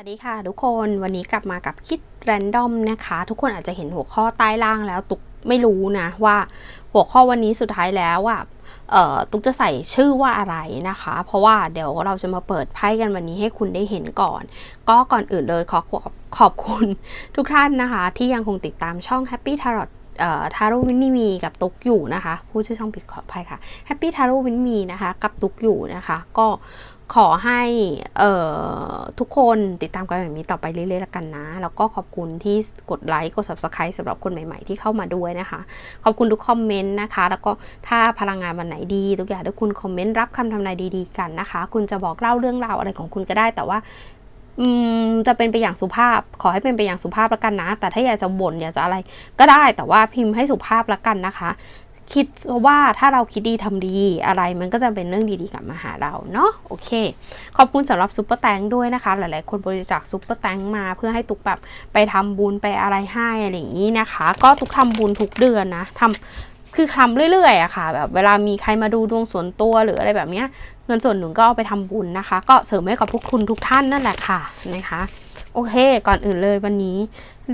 วัสดีค่ะทุกคนวันนี้กลับมากับคิดแรนดอมนะคะ ทุกคนอาจจะเห็นหัวข้อใต้ล่างแล้วตุกไม่รู้นะว่าหัวข้อวันนี้สุดท้ายแล้วอะเอ่อตุกจะใส่ชื่อว่าอะไรนะคะ เพราะว่าเดี๋ยวเราจะมาเปิดไพ่กันวันนี้ให้คุณได้เห็นก่อน ก็ก่อนอื่นเลยขอขอบขอบคุณทุกท่านนะคะ ที่ยังคงติดตามช่อง Happy Tarot เอ่อทาโร่วินนี่มีกับตุกอยู่นะคะ ผู้ชื่อช่องผิดขออภัยค่ะ Happy Tarot Win Me นะคะ กับตุกอยู่นะคะ ก็ ขอให้ทุกคนติดตามกันแบบนี้ต่อไปเรื่อยๆแล้วกันนะ แล้วก็ขอบคุณที่กดไลค์กด Subscribe สำหรับคนใหม่ๆที่เข้ามาด้วยนะคะ ขอบคุณทุกคอมเมนต์นะคะ แล้วก็ถ้าพลังงานวันไหนดี ทุกอย่างทุกคุณคอมเมนต์รับคำทำนายดีๆกันนะคะ คุณจะบอกเล่าเรื่องราวอะไรของคุณก็ได้แต่ว่าจะเป็นไปอย่างสุภาพ ขอให้เป็นไปอย่างสุภาพแล้วกันนะ แต่ถ้าอยากจะบ่นอยากจะอะไรก็ได้แต่ว่าพิมพ์ให้สุภาพแล้วกันนะคะ คิดว่าถ้าเราคิดดีทำดีอะไรมันก็จะเป็นเรื่องดีๆกลับมาหาเราเนาะโอเค ขอบคุณสำหรับซุปเปอร์แตงด้วยนะคะ หลายๆ คนบริจาคซุปเปอร์แตงมาเพื่อให้ตุกแบบไปทำบุญไปอะไรให้อะไรอย่างนี้นะคะ ก็ตุกทำบุญทุกเดือนนะทำคือทำเรื่อยๆอะค่ะ แบบเวลามีใครมาดูดวงส่วนตัวหรืออะไรแบบเนี้ยเงินส่วนหนึ่งก็เอาไปทำบุญนะคะ ก็เสริมให้กับพวกคุณทุกท่านนั่นแหละค่ะนะคะ โอเค ก่อนอื่นเลยวันนี้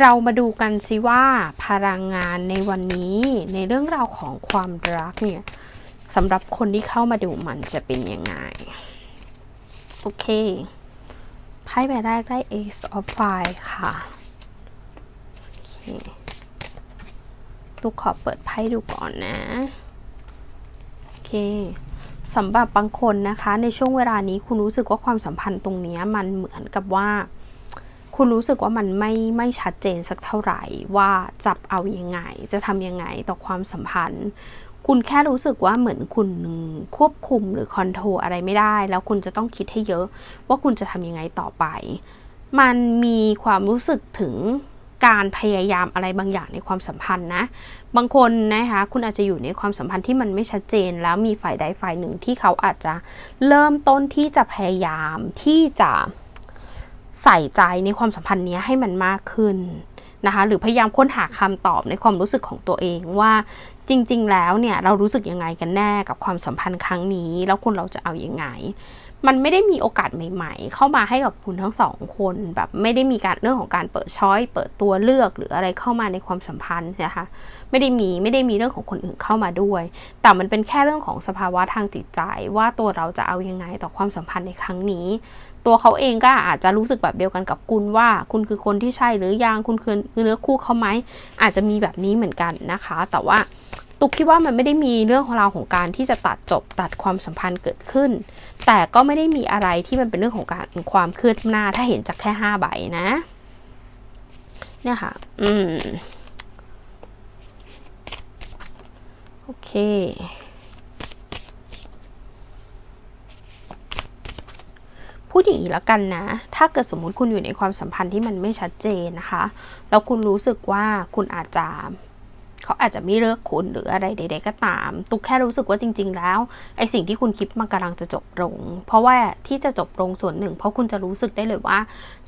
เรามาดูกันสิว่าพลังงานในวันนี้ในเรื่องราวของความรักเนี่ยสำหรับคนที่เข้ามาดูมันจะเป็นยังไง โอเคไพ่ใบแรกได้ Ace of Fire ค่ะโอเคตุกขอเปิดไพ่ดูก่อนนะ โอเคสำหรับบางคนนะคะ ในช่วงเวลานี้คุณรู้สึกว่าความสัมพันธ์ตรงนี้มันเหมือนกับว่า คุณรู้สึกว่ามันไม่ไม่ชัดเจนสักเท่าไหร่ว่าจับเอายังไง จะทำยังไงต่อความสัมพันธ์ คุณแค่รู้สึกว่าเหมือนคุณควบคุมหรือคอนโทรลอะไรไม่ได้ แล้วคุณจะต้องคิดให้เยอะ ว่าคุณจะทำยังไงต่อไป มันมีความรู้สึกถึงการพยายามอะไรบางอย่างในความสัมพันธ์นะ บางคนนะคะ คุณอาจจะอยู่ในความสัมพันธ์ที่มันไม่ชัดเจน แล้วมีฝ่ายใดฝ่ายหนึ่งที่เขาอาจจะเริ่มต้นที่จะพยายามที่จะ ใส่ใจในความสัมพันธ์นี้ให้มันมากขึ้นนะคะหรือพยายามค้นหาคำตอบในความรู้สึกของตัวเองว่าจริง ๆ แล้วเนี่ยเรารู้สึกยังไงกันแน่กับความสัมพันธ์ครั้งนี้ แล้วคุณเราจะเอาอยัางไง มันไม่ได้มีโอกาสใหม่ ๆ เข้ามาให้กับคุณทั้งสองคนแบบไม่ได้มีการเรื่องของการเปิดช้อยเปิดตัวเลือกหรืออะไรเข้ามาในความสัมพันธ์นะคะไม่ได้มีไม่ได้มีเรื่องของคนอื่นเข้ามาด้วย แต่มันเป็นแค่เรื่องของสภาวะทางจิตใจว่าตัวเราจะเอายังไงต่อความสัมพันธ์ในครั้งนี้ ตัวเขาเองก็อาจจะรู้สึกแบบเดียวกันกับคุณว่า คุณคือคนที่ใช่หรือยังคุณคือเนื้อคู่เขาไหมอาจจะมีแบบนี้เหมือนกันนะคะ แต่ว่าตุกคิดว่ามันไม่ได้มีเรื่องของเราของการที่จะตัดจบตัดความสัมพันธ์เกิดขึ้น แต่ก็ไม่ได้มีอะไรที่มันเป็นเรื่องของการความคืบหน้าถ้าเห็นจากแค่ห้าใบนะเนี่ยค่ะ อืม โอเค พูดอย่างนี้แล้วกันนะ ถ้าเกิดสมมุติคุณอยู่ในความสัมพันธ์ที่มันไม่ชัดเจนนะคะ แล้วคุณรู้สึกว่าคุณอาจจะ เขาอาจจะไม่เลิกคุณหรืออะไรใด ๆ ก็ตาม ตุกแค่รู้สึกว่าจริง ๆ แล้วไอสิ่งที่คุณคิดมันกำลังจะจบลง เพราะว่าที่จะจบลงส่วนหนึ่ง เพราะคุณจะรู้สึกได้เลยว่า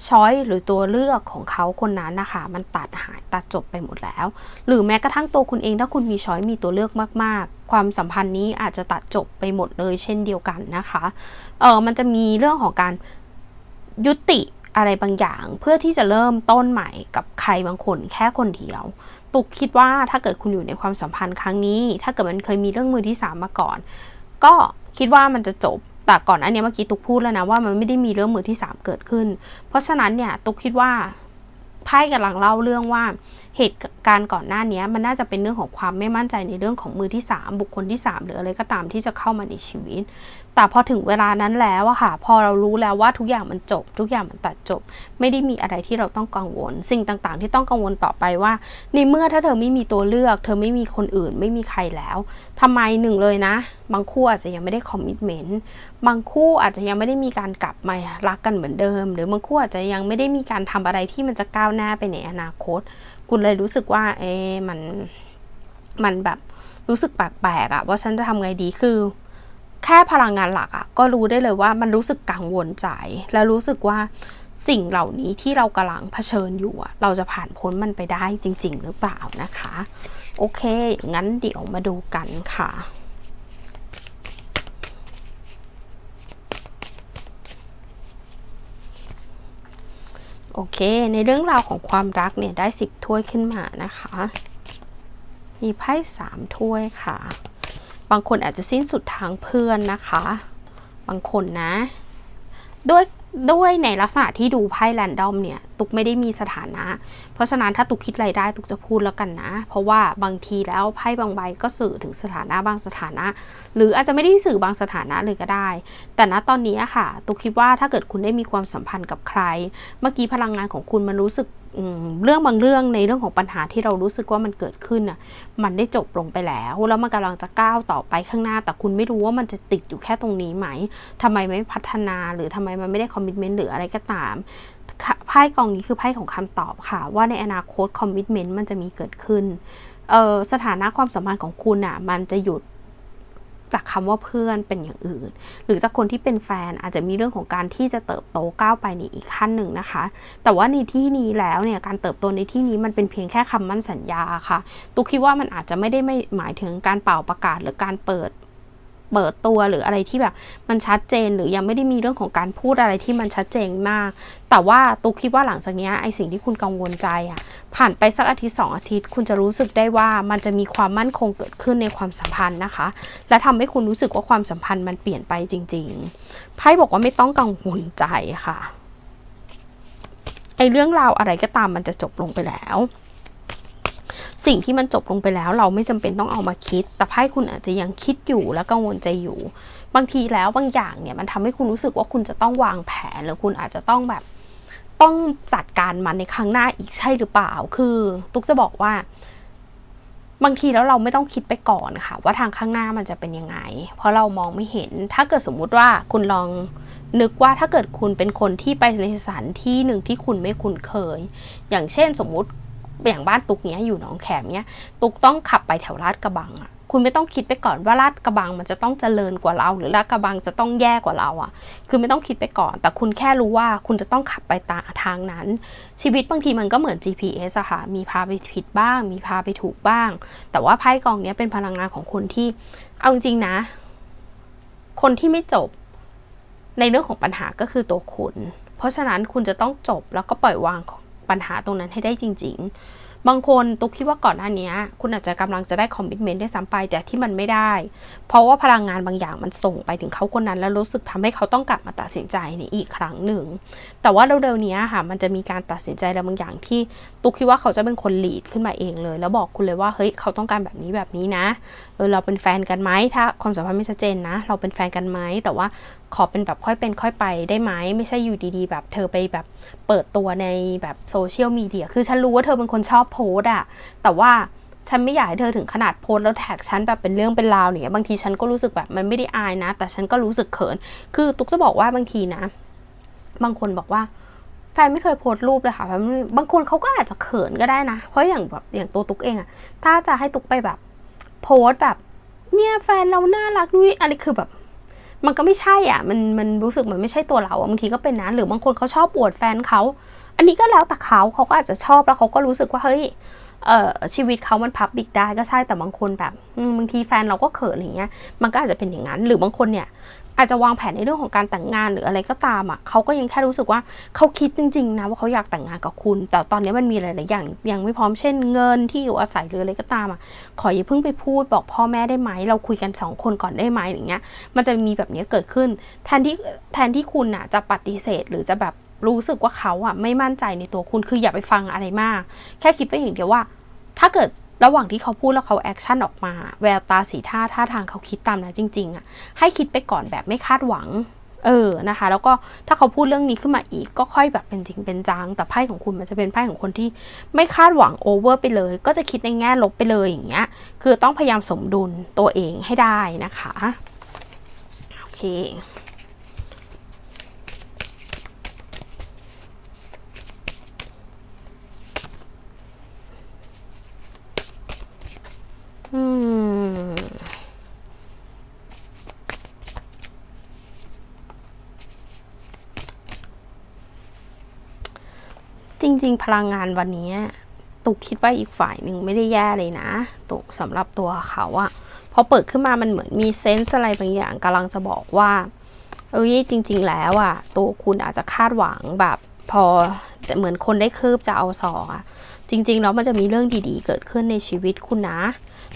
ช้อยหรือตัวเลือกของเขาคนนั้นนะคะ มันตัดหายตัดจบไปหมดแล้ว หรือแม้กระทั่งตัวคุณเองถ้าคุณมีช้อยมีตัวเลือกมาก ๆ ความสัมพันธ์นี้อาจจะตัดจบไปหมดเลยเช่นเดียวกันนะคะเออมันจะมีเรื่องของการยุติอะไรบางอย่าง เพื่อที่จะเริ่มต้นใหม่กับใครบางคนแค่คนเดียว ตุกคิดว่าถ้าเกิดคุณอยู่ในความสัมพันธ์ครั้งนี้ ถ้าเกิดมันเคยมีเรื่องมือที่สามมาก่อน ก็คิดว่ามันจะจบ แต่ก่อนอันนี้เมื่อกี้ตุกพูดแล้วนะว่ามันไม่ได้มีเรื่องมือที่สามเกิดขึ้น เพราะฉะนั้นเนี่ยตุกคิดว่าไพ่กำลังเล่าเรื่องว่าเหตุการณ์ก่อนหน้านี้มันน่าจะเป็นเรื่องของความไม่มั่นใจในเรื่องของมือที่ 3 บุคคลที่ 3 หรืออะไรก็ตามที่จะเข้ามาในชีวิต แต่พอถึงเวลานั้นแล้วอะค่ะ พอเรารู้แล้วว่าทุกอย่างมันจบ ทุกอย่างมันตัดจบ ไม่ได้มีอะไรที่เราต้องกังวล สิ่งต่างๆ ที่ต้องกังวลต่อไปว่า ในเมื่อถ้าเธอไม่มีตัวเลือก เธอไม่มีคนอื่น ไม่มีใครแล้วทำไมหนึ่งเลยนะ บางคู่อาจจะยังไม่ได้คอมมิชเมนต์บางคู่อาจจะยังไม่ได้มีการกลับมารักกันเหมือนเดิม หรือบางคู่อาจจะยังไม่ได้มีการทำอะไรที่มันจะก้าวหน้าไปในอนาคต คุณเลยรู้สึกว่า เอ๊มันมันแบบรู้สึกแปลกๆอะว่าฉันจะทำไงดีคือ แค่พลังงานหลักอะก็รู้ได้เลยว่ามันรู้สึกกังวลใจ แล้วรู้สึกว่าสิ่งเหล่านี้ที่เรากำลังเผชิญอยู่เราจะผ่านพ้นมันไปได้จริง ๆ หรือเปล่านะคะ โอเค งั้นเดี๋ยวมาดูกันค่ะโโอเค ในเรื่องราวของความรักเนี่ยได้สิบถ้วยขึ้นมานะคะ มีไพ่สามถ้วยค่ะ บางคนอาจจะสิ้นสุดทางเพื่อนนะคะ บางคนนะ ด้วยด้วยในลักษณะที่ดูไพ่แรนดอมเนี่ยตุกไม่ได้มีสถานะ เพราะฉะนั้นถ้าตุกคิดไรได้ตุกจะพูดแล้วกันนะ เพราะว่าบางทีแล้วไพ่บางใบก็สื่อถึงสถานะบางสถานะ หรืออาจจะไม่ได้สื่อบางสถานะเลยก็ได้ แต่ณตอนนี้ค่ะ ตุกคิดว่าถ้าเกิดคุณได้มีความสัมพันธ์กับใคร เมื่อกี้พลังงานของคุณมันรู้สึกเรื่องบางเรื่องในเรื่องของปัญหาที่เรารู้สึกว่ามันเกิดขึ้นน่ะ มันได้จบลงไปแล้ว แล้วมันกำลังจะก้าวต่อไปข้างหน้า แต่คุณไม่รู้ว่ามันจะติดอยู่แค่ตรงนี้ไหมทำไมไม่พัฒนาหรือทำไมมันไม่ได้คอมมิชเมนต์หรืออะไรก็ตาม ไพ่กองนี้คือไพ่ของคำตอบค่ะ ว่าในอนาคตคอมมิชเมนต์มันจะมีเกิดขึ้นเออสถานะความสัมพันธ์ของคุณอะมันจะหยุดจากคำว่าเพื่อนเป็นอย่างอื่น หรือจากคนที่เป็นแฟนอาจจะมีเรื่องของการที่จะเติบโตก้าวไปในอีกขั้นหนึ่งนะคะ แต่ว่าในที่นี้แล้วเนี่ยการเติบโตในที่นี้มันเป็นเพียงแค่คำมั่นสัญญาค่ะ ตุกคิดว่ามันอาจจะไม่ได้ไม่หมายถึงการเป่าประกาศหรือการเปิด เปิดตัวหรืออะไรที่แบบมันชัดเจนหรือยังไม่ได้มีเรื่องของการพูดอะไรที่มันชัดเจนมาก แต่ว่าตุกคิดว่าหลังจากนี้ไอสิ่งที่คุณกังวลใจอะผ่านไปสักอาทิตย์สองอาทิตย์ คุณจะรู้สึกได้ว่ามันจะมีความมั่นคงเกิดขึ้นในความสัมพันธ์นะคะ และทำให้คุณรู้สึกว่าความสัมพันธ์มันเปลี่ยนไปจริงๆไพ่บอกว่าไม่ต้องกังวลใจค่ะไอเรื่องราวอะไรก็ตามมันจะจบลงไปแล้ว สิ่งที่มันจบลงไปแล้ว เราไม่จำเป็นต้องเอามาคิด แต่ไพ่คุณอาจจะยังคิดอยู่และกังวลใจอยู่ บางทีแล้วบางอย่างเนี่ยมันทำให้คุณรู้สึกว่าคุณจะต้องวางแผนหรือคุณอาจจะต้องแบบต้องจัดการมันในครั้งหน้าอีกใช่หรือเปล่า คือตุ๊กจะบอกว่า บางทีแล้วเราไม่ต้องคิดไปก่อนค่ะ ว่าทางข้างหน้ามันจะเป็นยังไง เพราะเรามองไม่เห็น ถ้าเกิดสมมุติว่าคุณลองนึกว่าถ้าเกิดคุณเป็นคนที่ไปในสถานที่หนึ่งที่คุณไม่คุ้นเคย อย่างเช่นสมมุติ อย่างบ้านตุกเนี้ยอยู่หนองแขมเนี้ยตุกต้องขับไปแถวลาดกระบังอะคุณไม่ต้องคิดไปก่อนว่าลาดกระบังมันจะต้องเจริญกว่าเรา หรือลาดกระบังจะต้องแย่กว่าเราอะคือไม่ต้องคิดไปก่อน แต่คุณแค่รู้ว่าคุณจะต้องขับไปตาทางนั้น ชีวิตบางทีมันก็เหมือน GPS อะค่ะ มีพาไปผิดบ้าง มีพาไปถูกบ้าง แต่ว่าไพ่กองเนี้ยเป็นพลังงานของคนที่ เอาจริงนะ คนที่ไม่จบในเรื่องของปัญหาก็คือตัวคุณ เพราะฉะนั้นคุณจะต้องจบแล้วก็ปล่อยวาง ปัญหาตรงนั้นให้ได้จริง ๆ บางคนตุ๊กคิดว่าก่อนหน้านี้คุณอาจจะกำลังจะได้คอมมิชเมนต์ได้วยซ้ำไปแต่ที่มันไม่ได้ เพราะว่าพลังงานบางอย่างมันส่งไปถึงเขาคนนั้น แล้วรู้สึกทำให้เขาต้องกลับมาตัดสินใจในอีกครั้งหนึ่ง แต่ว่าเร็วๆนี้ค่ะมันจะมีการตัดสินใจอะไรบางอย่างที่ตุ๊กคิดว่าเขาจะเป็นคนหลีดขึ้นมาเองเลย แล้วบอกคุณเลยว่าเฮ้ยเขาต้องการแบบนี้แบบนี้นะเออเราเป็นแฟนกันไหมถ้าความสัมพันธ์ไม่ชัดเจนนะ เราเป็นแฟนกันไหมแต่ว่าขอเป็นแบบค่อยเป็นค่อยไปได้ไหมไม่ใช่อยู่ดีๆ แบบเธอไปแบบเปิดตัวในแบบโซเชียลมีเดียคือฉันรู้ว่าเธอเป็นคนชอบโพสอะแต่ว่าฉันไม่อยากให้เธอถึงขนาดโพสแล้วแท็กฉันแบบเป็นเรื่องเป็นราวเนี่ยบางทีฉันก็รู้สึกแบบมันไม่ได้อายนะ แต่ฉันก็รู้สึกเขิน คือตุ๊กจะบอกว่าบางทีนะ บางคนบอกว่าแฟนไม่เคยโพสต์รูปเลยค่ะบางคนเขาก็อาจจะเขินก็ได้นะ เพราะอย่างแบบอย่างตัวตุ๊กเองอะถ้าจะให้ตุ๊กไปแบบ โพสต์แบบ เนี่ยแฟนเราน่ารักนู่นอะไรคือแบบ มันก็ไม่ใช่อะ มันมันรู้สึกมันไม่ใช่ตัวเราอะบางทีก็เป็นนะหรือบางคนเขาชอบอวดแฟนเขาอันนี้ก็แล้วแต่เขาเขาก็อาจจะชอบแล้วเขาก็รู้สึกว่าเฮ้ยเอ่อชีวิตเขามันพับบิกได้ก็ใช่แต่บางคนแบบบางทีแฟนเราก็เขินอะไรเงี้ยมันก็อาจจะเป็นอย่างนั้น หรือบางคนเนี่ย อาจจะวางแผนในเรื่องของการแต่งงานหรืออะไรก็ตามอะเขาก็ยังแค่รู้สึกว่าเขาคิดจริงๆนะว่าเขาอยากแต่งงานกับคุณ แต่ตอนนี้มันมีหลายๆอย่างยังไม่พร้อมเช่นเงินที่อยู่อาศัยหรืออะไรก็ตามอะขออย่าเพิ่งไปพูดบอกพ่อแม่ได้ไหมเราคุยกันสองคนก่อนได้ไหมอย่างเงี้ย มันจะมีแบบนี้เกิดขึ้น แทนที่แทนที่คุณอะจะปฏิเสธหรือจะแบบรู้สึกว่าเขาอะไม่มั่นใจในตัวคุณคืออย่าไปฟังอะไรมาก แค่คิดไปอย่างเดียวว่า ถ้าเกิดระหว่างที่เขาพูดแล้วเขาแอคชั่นออกมา แววตาสีท่าท่าทางเขาคิดตามนั้นจริงๆอะให้คิดไปก่อนแบบไม่คาดหวัง เออนะคะ แล้วก็ถ้าเขาพูดเรื่องนี้ขึ้นมาอีก ก็ค่อยแบบเป็นจริงเป็นจังแต่ไพ่ของคุณมันจะเป็นไพ่ของคนที่ไม่คาดหวังโอเวอร์ไปเลย ก็จะคิดในแง่ลบไปเลยอย่างเงี้ย คือต้องพยายามสมดุลตัวเองให้ได้นะคะโอเค ริง ๆ พลังงานวันนี้ตุกคิดว่าอีกฝ่ายหนึ่งไม่ได้แย่เลยนะ ตุกสำหรับตัวเขาอะพอเปิดขึ้นมามันเหมือนมีเซนส์อะไรบางอย่างกำลังจะบอกว่า เอ้ยจริง ๆ แล้วอะตัวคุณอาจจะคาดหวังแบบพอแต่เหมือนคนได้คืบจะเอาสอกอะจริง ๆ แล้วมันจะมีเรื่องดีๆ เกิดขึ้นในชีวิตคุณนะ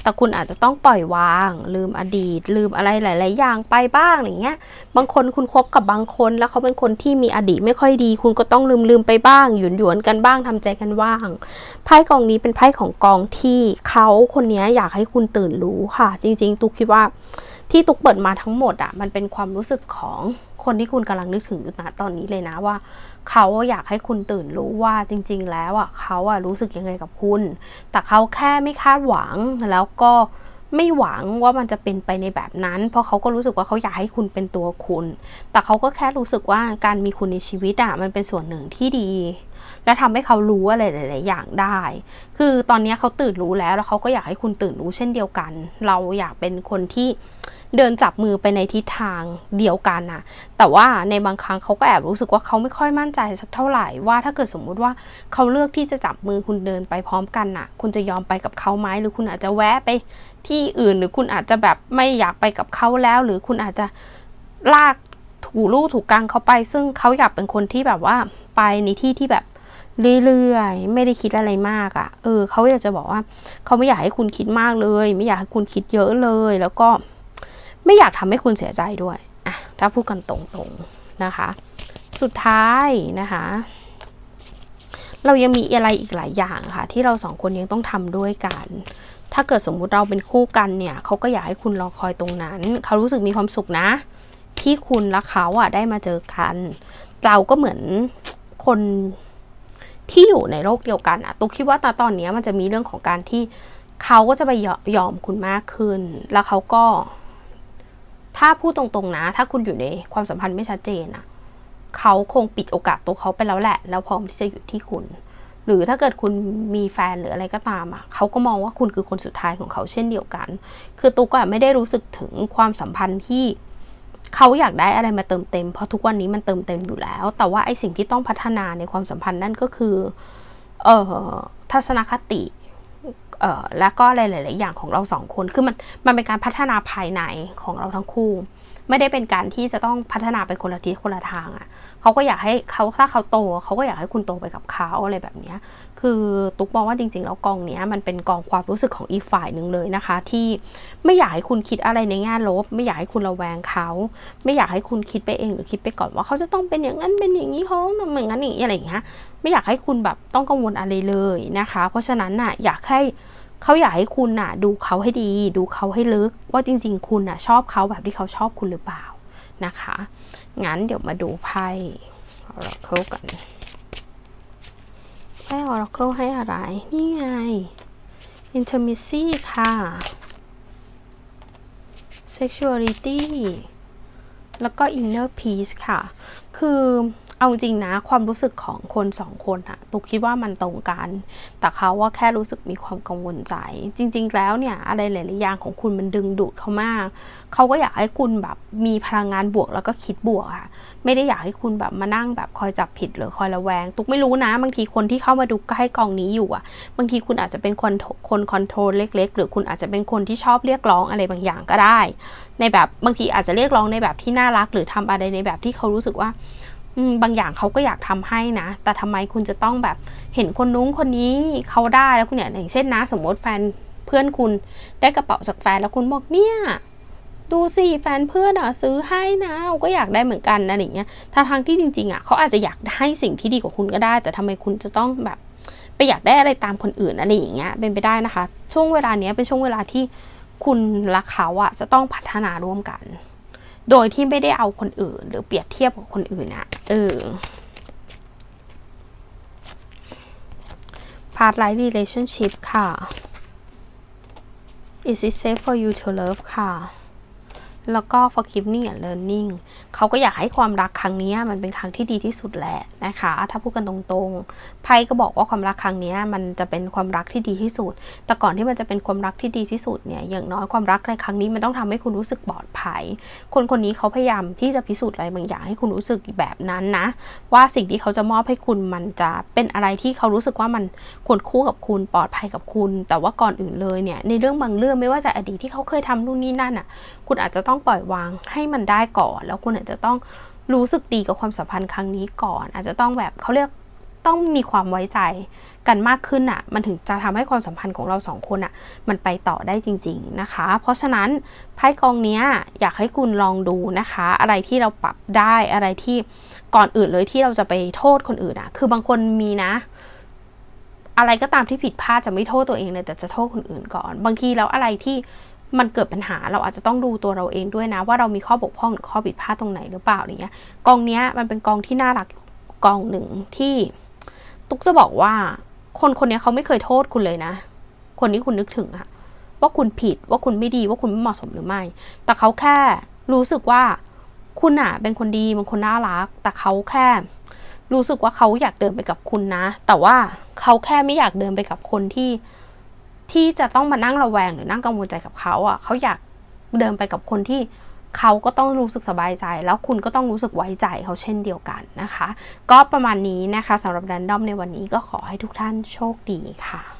แต่คุณอาจจะต้องปล่อยวาง ลืมอดีต ลืมอะไรหลาย ๆ อย่างไปบ้างอย่างเงี้ย บางคนคุณคบกับบางคน แล้วเขาเป็นคนที่มีอดีตไม่ค่อยดี คุณก็ต้องลืมลืมไปบ้าง หยวนหยวนกันบ้างทำใจกันว่าง ไพ่กองนี้เป็นไพ่ของกองที่เขาคนนี้อยากให้คุณตื่นรู้ค่ะ จริง ๆ ตุกคิดว่าที่ตุกเปิดมาทั้งหมดอะมันเป็นความรู้สึกของคนที่คุณกำลังนึกถึงอยู่ณตอนนี้เลยนะว่า เขาอยากให้คุณตื่นรู้ว่าจริง ๆ แล้วอะเขาอะรู้สึกยังไงกับคุณ แต่เขาแค่ไม่คาดหวังแล้วก็ไม่หวังว่ามันจะเป็นไปในแบบนั้น เพราะเขาก็รู้สึกว่าเขาอยากให้คุณเป็นตัวคุณ แต่เขาก็แค่รู้สึกว่าการมีคุณในชีวิตอะมันเป็นส่วนหนึ่งที่ดี และทำให้เขารู้อะไรหลาย ๆ อย่างได้ คือตอนนี้เขาตื่นรู้แล้วแล้วเขาก็อยากให้คุณตื่นรู้เช่นเดียวกัน เราอยากเป็นคนที่ เดินจับมือไปในทิศทางเดียวกันนะแต่ว่าในบางครั้งเขาก็แอบรู้สึกว่าเขาไม่ค่อยมั่นใจสักเท่าไหร่ว่าถ้าเกิดสมมุติว่าเขาเลือกที่จะจับมือคุณเดินไปพร้อมกันน่ะ คุณจะยอมไปกับเขาไหมหรือคุณอาจจะแวะไปที่อื่น หรือคุณอาจจะแบบไม่อยากไปกับเขาแล้ว หรือคุณอาจจะลากถูลู่ถูกกลางเขาไป ซึ่งเขาอยากเป็นคนที่แบบว่าไปในที่ที่แบบเรื่อยๆ ไม่ได้คิดอะไรมากอะ่ะ เออเขาอยากจะบอกว่า เขาไม่อยากให้คุณคิดมากเลย ไม่อยากให้คุณคิดเยอะเลย แล้วก็ ไม่อยากทำให้คุณเสียใจด้วยอะถ้าพูดกันตรงๆนะคะ สุดท้ายนะคะ เรายังมีอะไรอีกหลายอย่างค่ะ ที่เราสองคนยังต้องทำด้วยกันถ้าเกิดสมมุติเราเป็นคู่กันเนี่ยเขาก็อยากให้คุณรอคอยตรงนั้น เขารู้สึกมีความสุขนะ ที่คุณและเขาอะได้มาเจอกัน เราก็เหมือนคนที่อยู่ในโลกเดียวกันอะตุ๊กคิดว่าตอนตอนนี้มันจะมีเรื่องของการที่เขาก็จะไปยอยอมคุณมากขึ้น แล้วเขาก็ ถ้าพูดตรงๆนะ ถ้าคุณอยู่ในความสัมพันธ์ไม่ชัดเจนอะเขาคงปิดโอกาสตัวเขาไปแล้วแหละ แล้วพร้อมที่จะอยู่ที่คุณ หรือถ้าเกิดคุณมีแฟนหรืออะไรก็ตามอะเขาก็มองว่าคุณคือคนสุดท้ายของเขาเช่นเดียวกัน คือตุ๊กอะไม่ได้รู้สึกถึงความสัมพันธ์ที่เขาอยากได้อะไรมาเติมเต็ม เพราะทุกวันนี้มันเติมเต็มอยู่แล้ว แต่ว่าไอสิ่งที่ต้องพัฒนาในความสัมพันธ์นั่นก็คือ เอ่อทัศนคติ เอ่อและก็หลาย ๆ อย่างของเราสองคน คือมันมันเป็นการพัฒนาภายในของเราทั้งคู่ ไม่ได้เป็นการที่จะต้องพัฒนาไปคนละทิศคนละทางอะ่ะเขาก็อยากให้เขาถ้าเขาโตเขาก็อยากให้คุณโตไปกับเขาอะไรแบบนี้คือตุ๊กมองว่าจริงๆแล้วกองเนี้ยมันเป็นกองความรู้สึกของอีกฝ่ายหนึ่งเลยนะคะ ที่ไม่อยากให้คุณคิดอะไรในแง่ลบ ไม่อยากให้คุณระแวงเขาไม่อยากให้คุณคิดไปเองหรือคิดไปก่อนว่าเขาจะต้องเป็นอย่างนั้นเป็นอย่างนี้เขาเหมือนนั้นอย่างนี้อะไรอย่างเงี้ยไม่อยากให้คุณแบบต้องกังวลอะไรเลยนะคะ เพราะฉะนั้นน่ะอยากให้ เขาอยากให้คุณน่ะ ดูเขาให้ดี ดูเขาให้ลึก ว่าจริง ๆ คุณน่ะ ชอบเขาแบบที่เขาชอบคุณหรือเปล่านะคะ งั้นเดี๋ยวมาดูไพ่ Oracle กันไพ่ Oracle ให้อะไร นี่ไง Intimacy ค่ะ Sexuality แล้วก็ Inner Peace ค่ะ คือ เอาจริงนะความรู้สึกของคนสองคนอะตุกคิดว่ามันตรงกัน แต่เขาว่าแค่รู้สึกมีความกังวลใจ จริง ๆ แล้วเนี่ยอะไรหลายๆอย่างของคุณมันดึงดูดเขามาก เขาก็อยากให้คุณแบบมีพลังงานบวกแล้วก็คิดบวกค่ะ ไม่ได้อยากให้คุณแบบมานั่งแบบคอยจับผิดหรือคอยระแวง ตุกไม่รู้นะ บางทีคนที่เข้ามาดูก็ให้กองนี้อยู่อะบางทีคุณอาจจะเป็นคนคนคอนโทรลเล็ก ๆ หรือคุณอาจจะเป็นคนที่ชอบเรียกร้องอะไรบางอย่างก็ได้ ในแบบบางทีอาจจะเรียกร้องในแบบที่น่ารัก หรือทำอะไรในแบบที่เขารู้สึกว่า บางอย่างเขาก็อยากทำให้นะ แต่ทำไมคุณจะต้องแบบเห็นคนนู้นคนนี้เขาได้แล้วคุณเนี่ยอย่างเช่นนะ สมมติแฟนเพื่อนคุณได้กระเป๋าจากแฟนแล้วคุณบอกเนี่ยดูสิแฟนเพื่อนอะซื้อให้นะเราก็อยากได้เหมือนกันนะอย่างเงี้ยทาทางที่จริง ๆอะเขาอาจจะอยากให้สิ่งที่ดีกว่าคุณก็ได้ แต่ทำไมคุณจะต้องแบบไปอยากได้อะไรตามคนอื่นอะไรอย่างเงี้ยเป็นไปได้นะคะ ช่วงเวลาเนี้ยเป็นช่วงเวลาที่คุณและเขาอะจะต้องพัฒนาร่วมกัน โดยที่ไม่ได้เอาคนอื่น หรือเปรียบเทียบกับคนอื่นอะเออ part life relationship ค่ะ is it safe for you to love ค่ะ แล้วก็ forgiving and learning เขาก็อยากให้ความรักครั้งนี้มันเป็นครั้งที่ดีที่สุดแหละนะคะ ถ้าพูดกันตรงๆ ไพ่ก็บอกว่าความรักครั้งนี้มันจะเป็นความรักที่ดีที่สุด แต่ก่อนที่มันจะเป็นความรักที่ดีที่สุดเนี่ย อย่างน้อยความรักในครั้งนี้มันต้องทำให้คุณรู้สึกปลอดภัย คนคนนี้เขาพยายามที่จะพิสูจน์อะไรบางอย่างให้คุณรู้สึกแบบนั้นนะ ว่าสิ่งที่เขาจะมอบให้คุณมันจะเป็นอะไรที่เขารู้สึกว่ามันควรคู่กับคุณปลอดภัยกับคุณ แต่ว่าก่อนอื่นเลยเนี่ย ในเรื่องบางเรื่องไม่ว่าจะอดีตที่เขาเคยทำนู่นนี่นั่นอะ คุณอาจจะต้องปล่อยวางให้มันได้ก่อน แล้วคุณอาจจะต้อง รู้สึกดีกับความสัมพันธ์ครั้งนี้ก่อน อาจจะต้องแบบเขาเรียกต้องมีความไว้ใจกันมากขึ้นอะ มันถึงจะทำให้ความสัมพันธ์ของเราสองคนอะ มันไปต่อได้จริง ๆนะคะ เพราะฉะนั้นไพ่กองเนี้ยอยากให้คุณลองดูนะคะ อะไรที่เราปรับได้อะไรที่ก่อนอื่นเลยที่เราจะไปโทษคนอื่นอะ คือบางคนมีนะ อะไรก็ตามที่ผิดพลาดจะไม่โทษตัวเองเลยแต่จะโทษคนอื่นก่อน บางทีแล้วอะไรที่ มันเกิดปัญหาเราอาจจะต้องดูตัวเราเองด้วยนะ ว่าเรามีข้อบกพร่องหรือข้อผิดพลาดตรงไหนหรือเปล่าอย่างเงี้ยกองเนี้ยมันเป็นกองที่น่ารักกองหนึ่งที่ตุ๊กจะบอกว่า คนคนนี้เขาไม่เคยโทษคุณเลยนะ คนที่คุณนึกถึงอะว่าคุณผิดว่าคุณไม่ดีว่าคุณไม่เหมาะสมหรือไม่ แต่เขาแค่รู้สึกว่าคุณอะเป็นคนดีเป็นคนน่ารัก แต่เขาแค่ รู้สึกว่าเขาอยากเดินไปกับคุณนะ แต่ว่าเขาแค่ไม่อยากเดินไปกับคนที่ ที่จะต้องมานั่งระแวงหรือนั่งกังวลใจกับเขาอะเขาอยากเดินไปกับคนที่เขาก็ต้องรู้สึกสบายใจ แล้วคุณก็ต้องรู้สึกไว้ใจเขาเช่นเดียวกันนะคะ ก็ประมาณนี้นะคะสำหรับแรนดอมในวันนี้ก็ขอให้ทุกท่านโชคดีค่ะ